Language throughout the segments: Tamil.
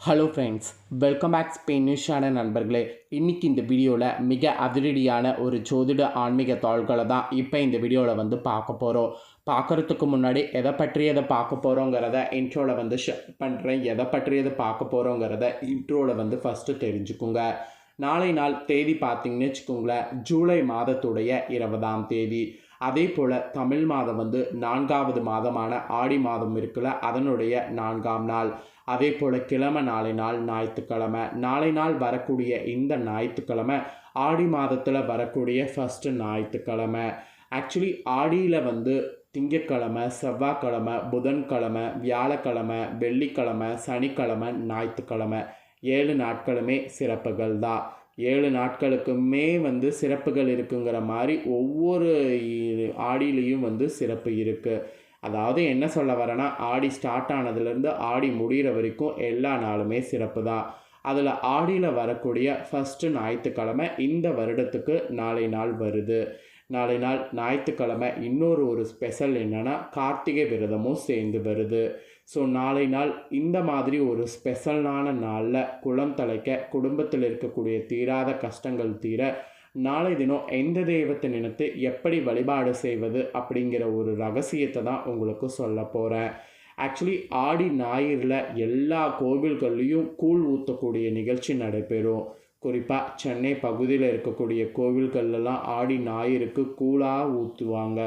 Hello friends welcome back Spain நியூஸான நண்பர்களே. இன்றைக்கி இந்த வீடியோவில் மிக அதிரடியான ஒரு ஜோதிட ஆன்மீக தாள்களை தான் இப்போ இந்த வீடியோவில் வந்து பார்க்க போகிறோம் பார்க்குறதுக்கு முன்னாடி எதை பற்றியதை பார்க்க போகிறோங்கிறத இன்ட்ரோவில் வந்து ஷேர் பண்ணுறேன் எதை பற்றியதை பார்க்க போகிறோங்கிறத இன்ட்ரோவில் வந்து ஃபஸ்ட்டு தெரிஞ்சுக்குங்க. நாளை நாள் தேதி பார்த்தீங்கன்னு வச்சுக்கோங்களேன் ஜூலை மாதத்துடைய இருபதாம் தேதி. அதே போல் தமிழ் மாதம் வந்து நான்காவது மாதமான ஆடி மாதம் இருக்குல்ல அதனுடைய நான்காம் நாள். அதே போல் கிழமை நாளை நாள் ஞாயிற்றுக்கிழமை. நாளை நாள் வரக்கூடிய இந்த ஞாயிற்றுக்கிழமை ஆடி மாதத்தில் வரக்கூடிய ஃபஸ்ட்டு ஞாயிற்றுக்கிழமை. ஆக்சுவலி ஆடியில் வந்து திங்கக்கிழமை செவ்வாய்க்கிழமை புதன்கிழமை வியாழக்கிழமை வெள்ளிக்கிழமை சனிக்கிழமை ஞாயிற்றுக்கிழமை. ஏழு நாட்களுமே சிறப்புகள் தான் ஏழு நாட்களுக்குமே வந்து சிறப்புகள் இருக்குங்கிற மாதிரி ஒவ்வொரு ஆடியிலையும் வந்து சிறப்பு இருக்குது அதாவது என்ன சொல்ல வரேன்னா ஆடி ஸ்டார்ட் ஆனதுலேருந்து ஆடி முடிகிற வரைக்கும் எல்லா நாளுமே சிறப்பு தான். அதில் ஆடியில் வரக்கூடிய ஃபஸ்ட்டு ஞாயிற்றுக்கிழமை இந்த வருடத்துக்கு நாளை நாள் வருது. நாளை நாள் ஞாயிற்றுக்கிழமை இன்னொரு ஒரு ஸ்பெஷல் என்னென்னா கார்த்திகை விரதமும் சேர்ந்து வருது. ஸோ நாளை நாள் இந்த மாதிரி ஒரு ஸ்பெஷலான நாளில் குளம் தலைக்க குடும்பத்தில் இருக்கக்கூடிய தீராத கஷ்டங்கள் தீர நாளை தினம் எந்த தெய்வத்தை நினைத்து எப்படி வழிபாடு செய்வது அப்படிங்கிற ஒரு ரகசியத்தை தான் உங்களுக்கு சொல்ல போகிறேன் ஆக்சுவலி ஆடி ஞாயிறில் எல்லா கோவில்கள்லேயும் கூழ் ஊற்றக்கூடிய நிகழ்ச்சி நடைபெறும். குறிப்பாக சென்னை பகுதியில் இருக்கக்கூடிய கோவில்கள்லாம் ஆடி ஞாயிறுக்கு கூழாக ஊற்றுவாங்க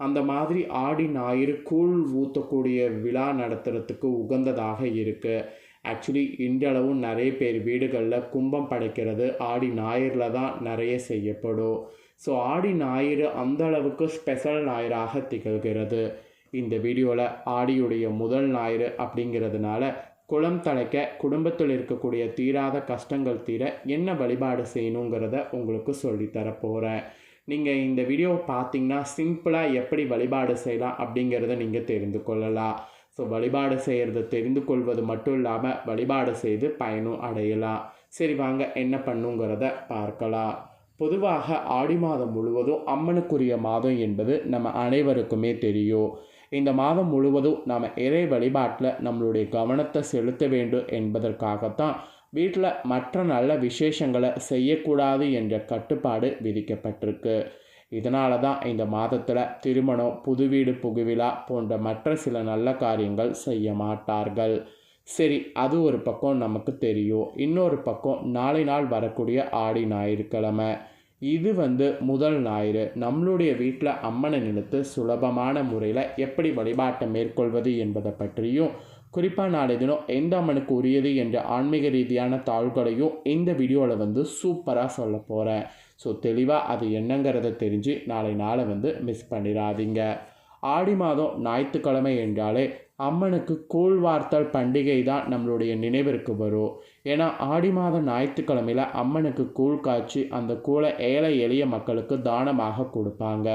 அந்த மாதிரி ஆடி ஞாயிறு கூழ் ஊற்றக்கூடிய விழா நடத்துகிறதுக்கு உகந்ததாக இருக்குது ஆக்சுவலி இன்றளவும் நிறைய பேர் வீடுகளில் கும்பம் படைக்கிறது ஆடி ஞாயிறில் தான் நிறைய செய்யப்படும். ஸோ ஆடி ஞாயிறு அந்த அளவுக்கு ஸ்பெஷல் ஞாயிறாக திகழ்கிறது. இந்த வீடியோவில் ஆடியுடைய முதல் ஞாயிறு அப்படிங்கிறதுனால குளம் தலைக்க குடும்பத்தில் இருக்கக்கூடிய தீராத கஷ்டங்கள் தீர என்ன வழிபாடு செய்யணுங்கிறத உங்களுக்கு சொல்லித்தர போகிறேன் நீங்கள் இந்த வீடியோவை பார்த்தீங்கன்னா சிம்பிளாக எப்படி வழிபாடு செய்யலாம் அப்படிங்கிறத நீங்கள் தெரிந்து கொள்ளலாம். ஸோ வழிபாடு செய்கிறத தெரிந்து கொள்வது மட்டும் இல்லாமல் வழிபாடு செய்து பயனும் அடையலாம். சரி வாங்க என்ன பண்ணுங்கிறத பார்க்கலாம். பொதுவாக ஆடி மாதம் முழுவதும் அம்மனுக்குரிய மாதம் என்பது நம்ம அனைவருக்குமே தெரியும். இந்த மாதம் முழுவதும் நாம் இறை வழிபாட்டில் நம்மளுடைய கவனத்தை செலுத்த வேண்டும் என்பதற்காகத்தான் வீட்டில் மற்ற நல்ல விசேஷங்களை செய்யக்கூடாது என்ற கட்டுப்பாடு விதிக்கப்பட்டிருக்கு. இதனால தான் இந்த மாதத்தில் திருமணம் புது வீடு புகுவிழா போன்ற மற்ற சில நல்ல காரியங்கள் செய்ய மாட்டார்கள். சரி அது ஒரு பக்கம் நமக்கு தெரியும். இன்னொரு பக்கம் நாளை நாள் வரக்கூடிய ஆடி ஞாயிற்றுக்கிழமை. இது வந்து முதல் ஞாயிறு. நம்மளுடைய வீட்டில் அம்மனை நினைத்து சுலபமான முறையில் எப்படி வழிபாட்டை மேற்கொள்வது என்பதை பற்றியும் குறிப்பாக நாளை தினம் எந்த அம்மனுக்கு உரியது என்ற ஆன்மீக ரீதியான தாள்களையும் இந்த வீடியோவில் வந்து சூப்பராக சொல்ல போகிறேன் ஸோ தெளிவாக அது என்னங்கிறத தெரிஞ்சு நாளை நாளை வந்து மிஸ் பண்ணிடாதீங்க ஆடி மாதம் ஞாயிற்றுக்கிழமை என்றாலே அம்மனுக்கு கூழ் வார்த்தல் பண்டிகை தான் நம்மளுடைய நினைவிற்கு வரும். ஏன்னா ஆடி மாதம் ஞாயிற்றுக்கிழமையில் அம்மனுக்கு கூழ் காய்ச்சி அந்த கூழை ஏழை எளிய மக்களுக்கு தானமாக கொடுப்பாங்க.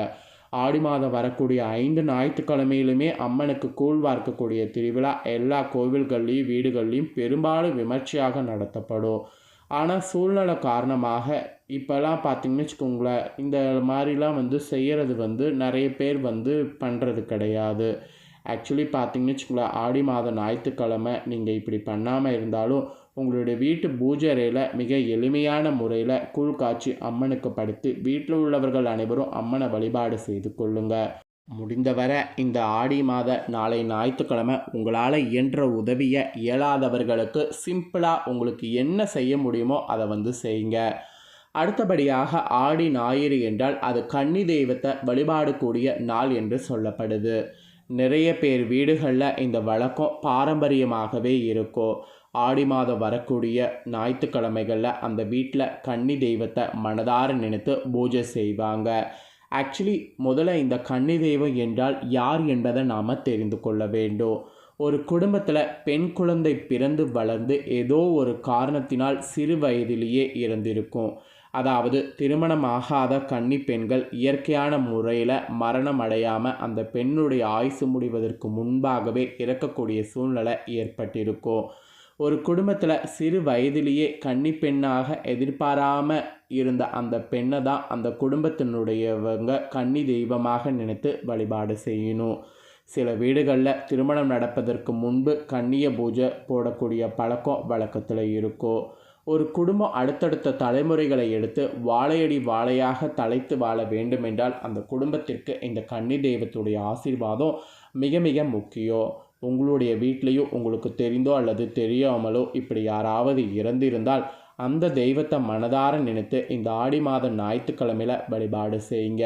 ஆடி மாதம் வரக்கூடிய ஐந்து ஞாயிற்றுக்கிழமையிலுமே அம்மனுக்கு கூழ் வார்க்கக்கூடிய திருவிழா எல்லா கோவில்கள்லேயும் வீடுகள்லேயும் பெரும்பாலும் விமர்சையாக நடத்தப்படும். ஆனால் சூழ்நிலை காரணமாக இப்போல்லாம் பார்த்திங்கன்னு வச்சுக்கோங்களேன் இந்த மாதிரிலாம் வந்து செய்கிறது வந்து நிறைய பேர் வந்து பண்ணுறது கிடையாது. ஆக்சுவலி பார்த்திங்கன்னு வச்சுக்கோங்களேன் ஆடி மாதம் ஞாயிற்றுக்கிழமை நீங்கள் இப்படி பண்ணாமல் இருந்தாலும் உங்களுடைய வீட்டு பூஜை அறையில் மிக எளிமையான முறையில் கூழ் காய்ச்சி அம்மனுக்கு படுத்து வீட்டில் உள்ளவர்கள் அனைவரும் அம்மனை வழிபாடு செய்து கொள்ளுங்கள் முடிந்தவரை இந்த ஆடி மாத நாளை ஞாயிற்றுக்கிழமை உங்களால் இயன்ற உதவியை இயலாதவர்களுக்கு சிம்பிளாக உங்களுக்கு என்ன செய்ய முடியுமோ அதை வந்து செய்யுங்க. அடுத்தபடியாக ஆடி ஞாயிறு என்றால் அது கன்னி தெய்வத்தை வழிபாடு கூடிய நாள் என்று சொல்லப்படுது. நிறைய பேர் வீடுகளில் இந்த வழக்கம் பாரம்பரியமாகவே இருக்கும் ஆடி மாதம் வரக்கூடிய ஞாயிற்றுக்கிழமைகளில் அந்த வீட்டில் கன்னி தெய்வத்தை மனதார நினைத்து பூஜை செய்வாங்க. ஆக்சுவலி முதல்ல இந்த கன்னி தெய்வம் என்றால் யார் என்பதை நாம் தெரிந்து கொள்ள வேண்டும். ஒரு குடும்பத்தில் பெண் குழந்தை பிறந்து வளர்ந்து ஏதோ ஒரு காரணத்தினால் சிறு வயதிலேயே இறந்திருக்கும். அதாவது திருமணமாகாத கன்னி பெண்கள் இயற்கையான முறையில் மரணம் அடையாமல் அந்த பெண்ணுடைய ஆயுசு முடிவதற்கு முன்பாகவே இறக்கக்கூடிய சூழ்நிலை ஏற்பட்டிருக்கும். ஒரு குடும்பத்தில் சிறு வயதிலேயே கன்னி பெண்ணாக எதிர்பாராமல் இருந்த அந்த பெண்ணை தான் அந்த குடும்பத்தினுடையவங்க கன்னி தெய்வமாக நினைத்து வழிபாடு செய்யணும். சில வீடுகளில் திருமணம் நடப்பதற்கு முன்பு கன்னிய பூஜை போடக்கூடிய பழக்கம் வழக்கத்தில் இருக்கும். ஒரு குடும்பம் அடுத்தடுத்த தலைமுறைகளை எடுத்து வாழையடி வாழையாக தலைத்து வாழ வேண்டுமென்றால் அந்த குடும்பத்திற்கு இந்த கன்னி தெய்வத்துடைய ஆசீர்வாதம் மிக மிக முக்கியம் உங்களுடைய வீட்லேயும் உங்களுக்கு தெரிந்தோ அல்லது தெரியாமலோ இப்படி யாராவது இறந்திருந்தால் அந்த தெய்வத்தை மனதார நினைத்து இந்த ஆடி மாத ஞாயிற்றுக்கிழமையில் வழிபாடு செய்யுங்க.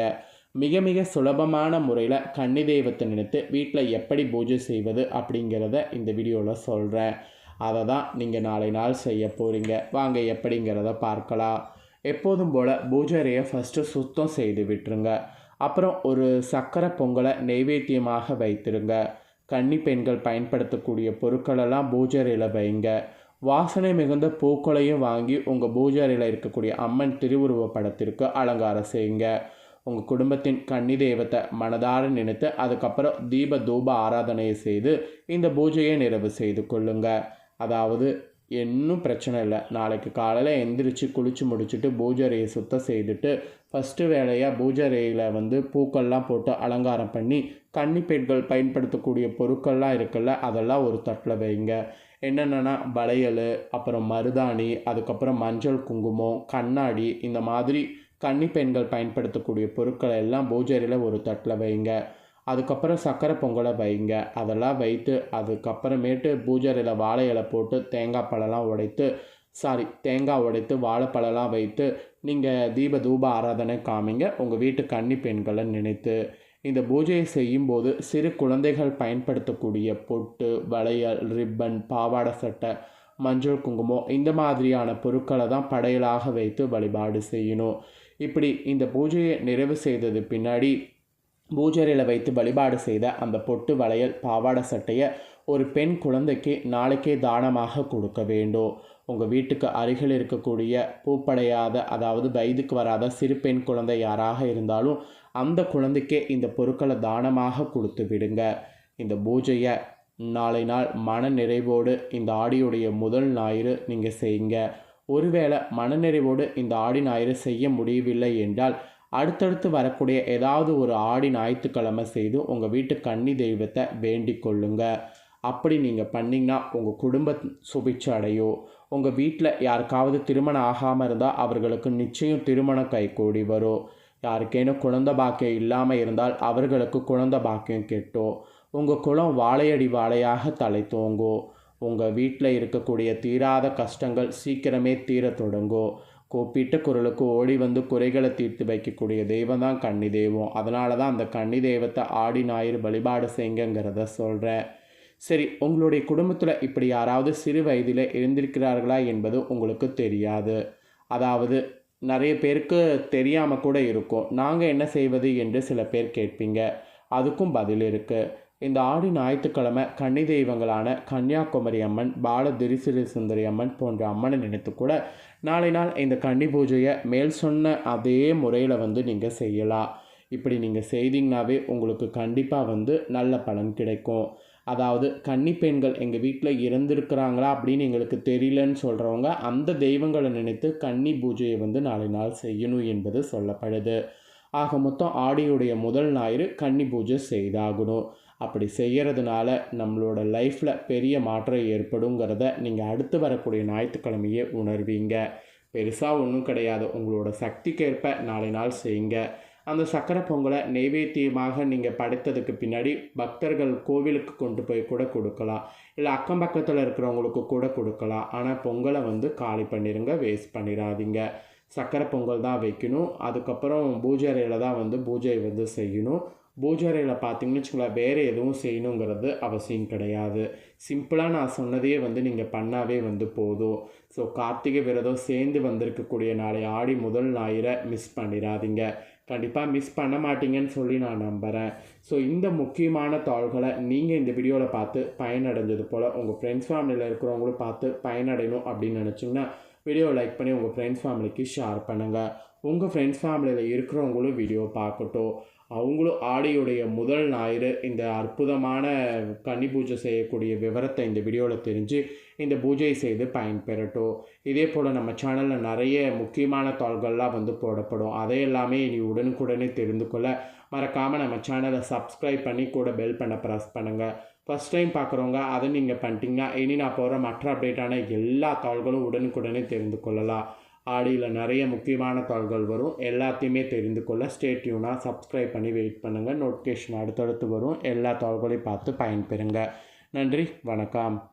மிக மிக சுலபமான முறையில் கன்னி தெய்வத்தை நினைத்து வீட்டில் எப்படி பூஜை செய்வது அப்படிங்கிறத இந்த வீடியோவில் சொல்கிறேன் அதை தான் நீங்கள் நாளை நாள் செய்ய போகிறீங்க வாங்க எப்படிங்கிறத பார்க்கலாம். எப்போதும் போல் பூஜரையை ஃபஸ்ட்டு சுத்தம் செய்து விட்டுருங்க. அப்புறம் ஒரு சக்கரை பொங்கலை நெய்வேத்தியமாக வைத்திருங்க. கன்னி பெண்கள் பயன்படுத்தக்கூடிய பொருட்களெல்லாம் பூஜரையில் வைங்க. வாசனை மிகுந்த பூக்களையும் வாங்கி உங்கள் பூஜாரியில் இருக்கக்கூடிய அம்மன் திருவுருவ படத்திற்கு அலங்காரம் செய்யுங்க. உங்கள் குடும்பத்தின் கன்னி தெய்வத்தை மனதார நினைத்து அதுக்கப்புறம் தீப தூப ஆராதனையை செய்து இந்த பூஜையை நிறைவு செய்து கொள்ளுங்கள் அதாவது இன்னும் பிரச்சனை இல்லை. நாளைக்கு காலையில் எந்திரிச்சு குளித்து முடிச்சுட்டு பூஜரையை சுத்தம் செய்துட்டு ஃபஸ்ட்டு வேலையாக பூஜரையில் வந்து பூக்கள்லாம் போட்டு அலங்காரம் பண்ணி கன்னி பெண்கள் பயன்படுத்தக்கூடிய பொருட்கள்லாம் இருக்குல்ல அதெல்லாம் ஒரு தட்டில் வைங்க. என்னென்னா வளையல் அப்புறம் மருதாணி அதுக்கப்புறம் மஞ்சள் குங்குமம் கண்ணாடி இந்த மாதிரி கன்னி பெண்கள் பயன்படுத்தக்கூடிய பொருட்களை எல்லாம் பூஜையில் ஒரு தட்டில் வைங்க. அதுக்கப்புறம் சக்கரை பொங்கலை வைங்க. அதெல்லாம் வைத்து அதுக்கப்புறமேட்டு பூஜரையில் வாழை இலை போட்டு தேங்காய் பழம்லாம் உடைத்து சாரி தேங்காய் உடைத்து வாழைப்பழம்லாம் வைத்து நீங்கள் தீப தூப ஆராதனை காமிங்க. உங்கள் வீட்டு கன்னி பெண்களை நினைத்து. இந்த பூஜையை செய்யும்போது சிறு குழந்தைகள் பயன்படுத்தக்கூடிய பொட்டு வளையல் ரிப்பன் பாவாடை சட்டை மஞ்சள் குங்குமம் இந்த மாதிரியான பொருட்களை தான் படையலாக வைத்து வழிபாடு செய்யணும். இப்படி இந்த பூஜையை நிறைவு செய்தது பின்னாடி பூஜையில் வைத்து வழிபாடு செய்த அந்த பொட்டு வளையல் பாவாடை சட்டையை ஒரு பெண் குழந்தைக்கு நாளைக்கே தானமாக கொடுக்க வேண்டும். உங்கள் வீட்டுக்கு அருகில் இருக்கக்கூடிய பூப்படையாத அதாவது வயதுக்கு வராத சிறு பெண் குழந்தை யாராக இருந்தாலும் அந்த குழந்தைக்கே இந்த பொருட்களை தானமாக கொடுத்து விடுங்க. இந்த பூஜையை நாளை நாள் மன நிறைவோடு இந்த ஆடியுடைய முதல் ஞாயிறு நீங்கள் செய்யுங்க. ஒருவேளை மனநிறைவோடு இந்த ஆடி ஞாயிறு செய்ய முடியவில்லை என்றால் அடுத்தடுத்து வரக்கூடிய ஏதாவது ஒரு ஆடி ஞாயிற்றுக்கிழமை செய்து உங்கள் வீட்டு கன்னி தெய்வத்தை வேண்டிக் கொள்ளுங்க. அப்படி நீங்கள் பண்ணிங்கன்னா உங்கள் குடும்ப சுபிச்சு அடையும் உங்கள் வீட்டில் யாருக்காவது திருமணம் ஆகாமல் இருந்தால் அவர்களுக்கு நிச்சயம் திருமணம் கைகூடி வரும். யாருக்கேனும் குழந்த பாக்கியம் இல்லாமல் இருந்தால் அவர்களுக்கு குழந்த பாக்கியம் கெட்டும் உங்கள் குளம் வாழையடி வாழையாக தலை தோங்கும் உங்கள் வீட்டில் இருக்கக்கூடிய தீராத கஷ்டங்கள் சீக்கிரமே தீர தொடங்கும் கூப்பிட்ட குரலுக்கு ஓடி வந்து குறைகளை தீர்த்து வைக்கக்கூடிய தெய்வம் தான் கன்னி தெய்வம். அதனால தான் அந்த கன்னி தெய்வத்தை ஆடி ஞாயிறு வழிபாடு செய்யுங்கிறத சொல்கிறேன் சரி உங்களுடைய குடும்பத்தில் இப்படி யாராவது சிறு வயதில் இருந்திருக்கிறார்களா என்பது உங்களுக்கு தெரியாது. அதாவது நிறைய பேருக்கு தெரியாமல் கூட இருக்கும். நாங்கள் என்ன செய்வது என்று சில பேர் கேட்பீங்க. அதுக்கும் பதில் இருக்குது இந்த ஆடி ஞாயிற்றுக்கிழமை கன்னி தெய்வங்களான கன்னியாகுமரி அம்மன் பாலதிரிசிறு சுந்தரி அம்மன் போன்ற அம்மனை நினைத்து கூட நாளை நாள் இந்த கன்னி பூஜையை மேல் சொன்ன அதே முறையில் வந்து நீங்கள் செய்யலாம். இப்படி நீங்கள் செய்தீங்கனாவே உங்களுக்கு கண்டிப்பாக வந்து நல்ல பலன் கிடைக்கும். அதாவது கன்னி பெண்கள் எங்கள் வீட்டில் இறந்துருக்கிறாங்களா அப்படின்னு எங்களுக்கு தெரியலன்னு சொல்கிறவங்க அந்த தெய்வங்களை நினைத்து கன்னி பூஜையை வந்து நாளை நாள் செய்யணும் என்பது சொல்லப்படுது. ஆக மொத்தம் ஆடியுடைய முதல் ஞாயிறு கன்னி பூஜை செய்தாகணும். அப்படி செய்கிறதுனால நம்மளோட லைஃப்பில் பெரிய மாற்றம் ஏற்படுங்கிறத நீங்கள் அடுத்து வரக்கூடிய ஞாயிற்றுக்கிழமையே உணர்வீங்க. பெருசாக ஒன்றும் கிடையாது. உங்களோட சக்திக்கேற்ப நாளை நாள் செய்யுங்க. அந்த சக்கரை பொங்கலை நெய்வேத்தியமாக நீங்கள் படைத்ததுக்கு பின்னாடி பக்தர்கள் கோவிலுக்கு கொண்டு போய் கூட கொடுக்கலாம். இல்லை அக்கம் பக்கத்தில் இருக்கிறவங்களுக்கு கூட கொடுக்கலாம். ஆனால் பொங்கலை வந்து காலி பண்ணிடுங்க வேஸ்ட் பண்ணிடாதீங்க. சக்கரை பொங்கல் தான் வைக்கணும். அதுக்கப்புறம் பூஜை அறையில் தான் வந்து பூஜை வந்து செய்யணும். பூஜாரையில் பார்த்தீங்கன்னு வச்சுக்கோங்களேன் வேறு எதுவும் செய்யணுங்கிறது அவசியம் கிடையாது. சிம்பிளாக நான் சொன்னதையே வந்து நீங்கள் பண்ணாவே வந்து போதும். ஸோ கார்த்திகை விரதம் சேர்ந்து வந்திருக்கக்கூடிய நாளை ஆடி முதல் ஞாயிறை மிஸ் பண்ணிடாதீங்க. கண்டிப்பாக மிஸ் பண்ண மாட்டீங்கன்னு சொல்லி நான் நம்புகிறேன் ஸோ இந்த முக்கியமான தாள்களை நீங்கள் இந்த வீடியோவில் பார்த்து பயனடைஞ்சது போல் உங்கள் ஃப்ரெண்ட்ஸ் ஃபேமிலியில் இருக்கிறவங்களும் பார்த்து பயனடையணும் அப்படின்னு நினச்சிங்கன்னா வீடியோ லைக் பண்ணி உங்கள் ஃப்ரெண்ட்ஸ் ஃபேமிலிக்கு ஷேர் பண்ணுங்கள் உங்கள் ஃப்ரெண்ட்ஸ் ஃபேமிலியில் இருக்கிறவங்களும் வீடியோ பார்க்கட்டும். அவங்களும் ஆடியுடைய முதல் ஞாயிறு இந்த அற்புதமான கன்னி பூஜை செய்யக்கூடிய விவரத்தை இந்த வீடியோவில் தெரிஞ்சு இந்த பூஜை செய்து பயன்பெறட்டும். இதே போல் நம்ம சேனலில் நிறைய முக்கியமான தாள்கள்லாம் வந்து போடப்படும். அதை எல்லாமே இனி உடனுக்குடனே தெரிந்து கொள்ள மறக்காமல் நம்ம சேனலை சப்ஸ்கிரைப் பண்ணி கூட பெல் பண்ண ப்ரெஸ் பண்ணுங்கள் ஃபஸ்ட் டைம் பார்க்குறவங்க அதை நீங்கள் பண்ணிட்டீங்கன்னா இனி நான் போகிற மற்ற அப்டேட்டான எல்லா தாள்களும் உடனுக்குடனே தெரிந்து கொள்ளலாம். ஆடியில் நிறைய முக்கியமான தாள்கள் வரும். எல்லாத்தையுமே தெரிந்து கொள்ள ஸ்டேட்யூனாக சப்ஸ்கிரைப் பண்ணி வெயிட் பண்ணுங்கள் நோட்டிஃபிகேஷன் அடுத்தடுத்து வரும். எல்லா தாள்களையும் பார்த்து பயன்பெறுங்க. நன்றி. வணக்கம்.